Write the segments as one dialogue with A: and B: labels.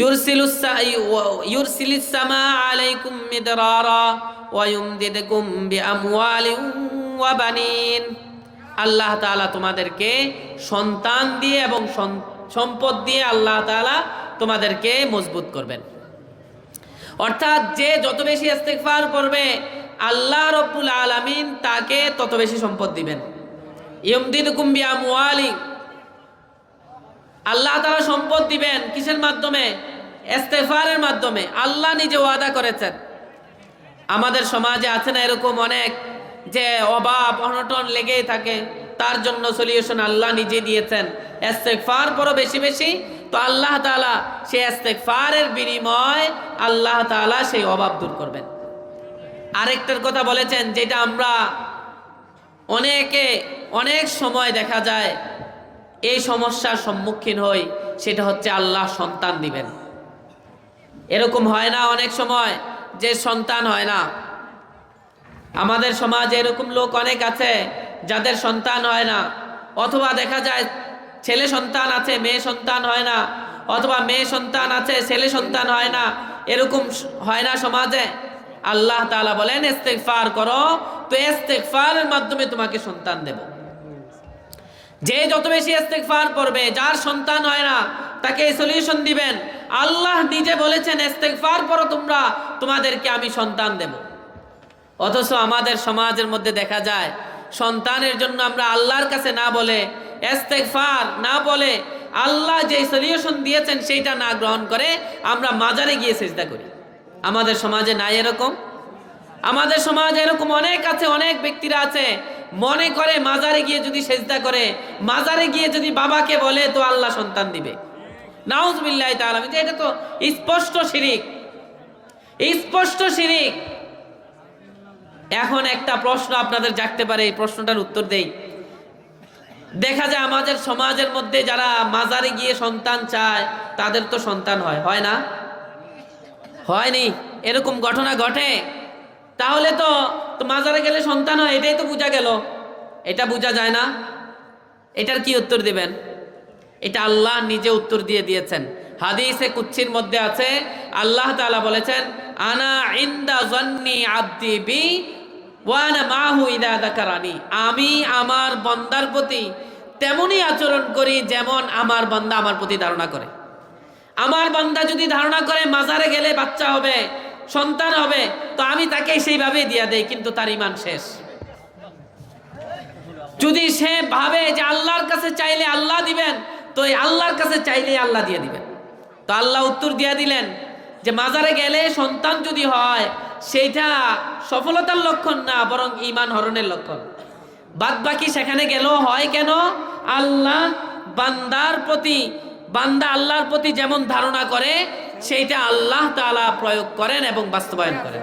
A: ইউরসিলিস সামা আলাইকুম ইউমদিদকুম বিআমওয়ালিন বানিন। আল্লাহ তাআলা তোমাদেরকে সন্তান দিয়ে এবং সম্পদ দিয়ে আল্লাহ তাআলা তোমাদেরকে মজবুত করবেন। অর্থাৎ যে যত বেশি ইস্তেগফার করবে, আল্লাহ রব্বুল আলামিন তাকে তত বেশি সম্পদ দিবেন। ইয়মদিদকুম বিআমওয়ালি আল্লাহ তাআলা সম্পদ দিবেন কিসের মাধ্যমে? ইস্তেগফারের মাধ্যমে। আল্লাহ নিজে ওয়াদা করেছেন। আমাদের সমাজে আছে না এরকম অনেক যে অভাব, অনটন লেগেই থাকে। তার জন্য সলিউশন আল্লাহ নিজে দিয়েছেন। ইস্তেগফার পরও বেশি বেশি। তো আল্লাহ তাআলা সেই ইস্তেগফারের বিনিময় আল্লাহ তাআলা সেই অভাব দূর করবেন। আরেকটার কথা বলেছেন, যেটা আমরা অনেকে অনেক সময় দেখা যায় এই সমস্যার সম্মুখীন হই, সেটা হচ্ছে আল্লাহ সন্তান দিবেন। এরকম হয় না অনেক সময় যে সন্তান হয় না। আমাদের সমাজে এরকম লোক অনেক আছে, যাদের সন্তান হয় না। অথবা দেখা যায় ছেলে সন্তান আছে, মেয়ে সন্তান হয় না। অথবা মেয়ে সন্তান আছে, ছেলে সন্তান হয় না। এরকম হয় না সমাজে। আল্লাহ তাআলা বলেন, ইস্তেগফার করো, তো ইস্তেগফারের মাধ্যমে তোমাকে সন্তান দেব। যে যত বেশি ইস্তেগফার করবে যার সন্তান হয় না, তাকে সলিউশন দিবেন। আল্লাহ নিজে বলেছেন, ইস্তেগফার করো তোমরা, তোমাদেরকে আমি সন্তান দেব। অথচ আমাদের সমাজের মধ্যে দেখা যায়, সন্তানের জন্য আমরা আল্লাহর কাছে না বলে, ইস্তেগফার না বলে আল্লাহ যে সলিউশন দিয়েছেন, সেইটা না গ্রহণ করে আমরা মাজারে গিয়ে চেষ্টা করি। আমাদের সমাজে নাই এরকম? আমাদের সমাজে এরকম অনেক আছে, অনেক ব্যক্তিরা আছে মনে করে মাজারে গিয়ে যদি সেজদা করে, মাজারে গিয়ে যদি বাবাকে বলে, তো আল্লাহ সন্তান দিবে। নাউজবিল্লাহ তাআলা যে এটা তো স্পষ্ট শিরিক। স্পষ্ট শিরিক। এখন একটা প্রশ্ন আপনাদের জাগতে পারে, এই প্রশ্নটার উত্তর দেই। দেখা যায় আমাদের সমাজের মধ্যে যারা মাজারে গিয়ে সন্তান চায়, তাদের তো সন্তান হয় হয় না? হয়নি। এরকম ঘটনা ঘটে। তাহলে তো মাজারে গেলে সন্তান হয়, এটাই তো বোঝা গেল। এটা বোঝা যায় না। এটার কি উত্তর দিবেন? এটা আল্লাহ নিজে উত্তর দিয়ে দিয়েছেন। হাদিসে কুচ্ছির মধ্যে আছে, আল্লাহ তাআলা বলেছেন, আনা ইন্দা জন্নি আব্দি বি ওয়ানা মাহু ইদা দাকারানি আমি আমার বন্দার প্রতি তেমনই আচরণ করি যেমন আমার বন্দা আমার প্রতি ধারণা করে। আমার বান্দা যদি ধারণা করে, মাজারে গেলে বাচ্চা হবে সন্তান হবে, তো আমি তাকে সেইভাবে দিয়া দেই, কিন্তু তার ইমান শেষ। যদি সে ভাবে যে আল্লাহর কাছে চাইলে আল্লাহ দিবেন, তো এই আল্লাহর কাছে চাইলে আল্লাহ দিয়ে দিবেন। তো আল্লাহ উত্তর দিয়ে দিলেন যে মাজারে গেলে সন্তান যদি হয়, সেইটা সফলতার লক্ষণ না, বরং ইমান হরণের লক্ষণ। বাদ বাকি সেখানে গেলেও হয় কেন? আল্লাহ বান্দার প্রতি, বান্দা আল্লাহর প্রতি যেমন ধারণা করে সেইটা আল্লাহ তাআলা প্রয়োগ করেন এবং বাস্তবায়ন করেন।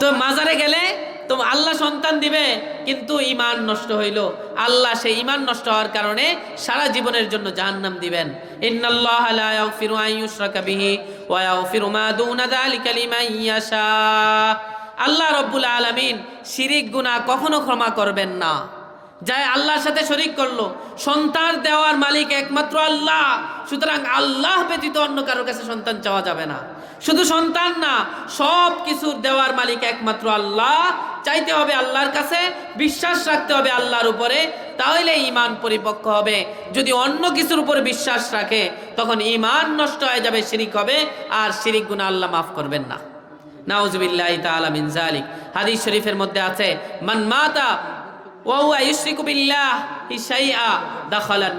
A: তো মাজারে গেলে তো আল্লাহ সন্তান দিবে, কিন্তু ইমান নষ্ট হইল। আল্লাহ সেই ইমান নষ্ট হওয়ার কারণে সারা জীবনের জন্য জাহান্নাম দিবেন। আল্লাহ রব্বুল আলামিন শিরিক গুনাহ কখনো ক্ষমা করবেন না। যায় আল্লাহর সাথে শরিক করল, সন্তান দেওয়ার মালিক একমাত্র আল্লাহ। সুতরাং আল্লাহ ব্যতীত অন্য কারোর কাছে সন্তান চাওয়া যাবে না। শুধু সন্তান না, সব কিছুর দেওয়ার মালিক একমাত্র আল্লাহ। চাইতে হবে আল্লাহর কাছে, বিশ্বাস রাখতে হবে আল্লাহর উপরে, তাহলে ইমান পরিপক্ক হবে। যদি অন্য কিছুর উপরে বিশ্বাস রাখে, তখন ইমান নষ্ট হয়ে যাবে, শিরিক হবে, আর শিরিক গুণা আল্লাহ মাফ করবেন না। নাউজুবিল্লাহি তাআলা মিন যালিক। হাদিস শরীফের মধ্যে আছে, মান মাতা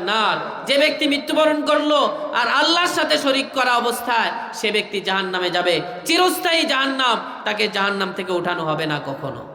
A: নার। যে ব্যক্তি মৃত্যুবরণ করল আর আল্লাহর সাথে শরিক করা অবস্থায়, সে ব্যক্তি জাহান্নামে যাবে। চিরস্থায়ী জাহান্নাম, তাকে জাহান্নাম থেকে উঠানো হবে না কখনো।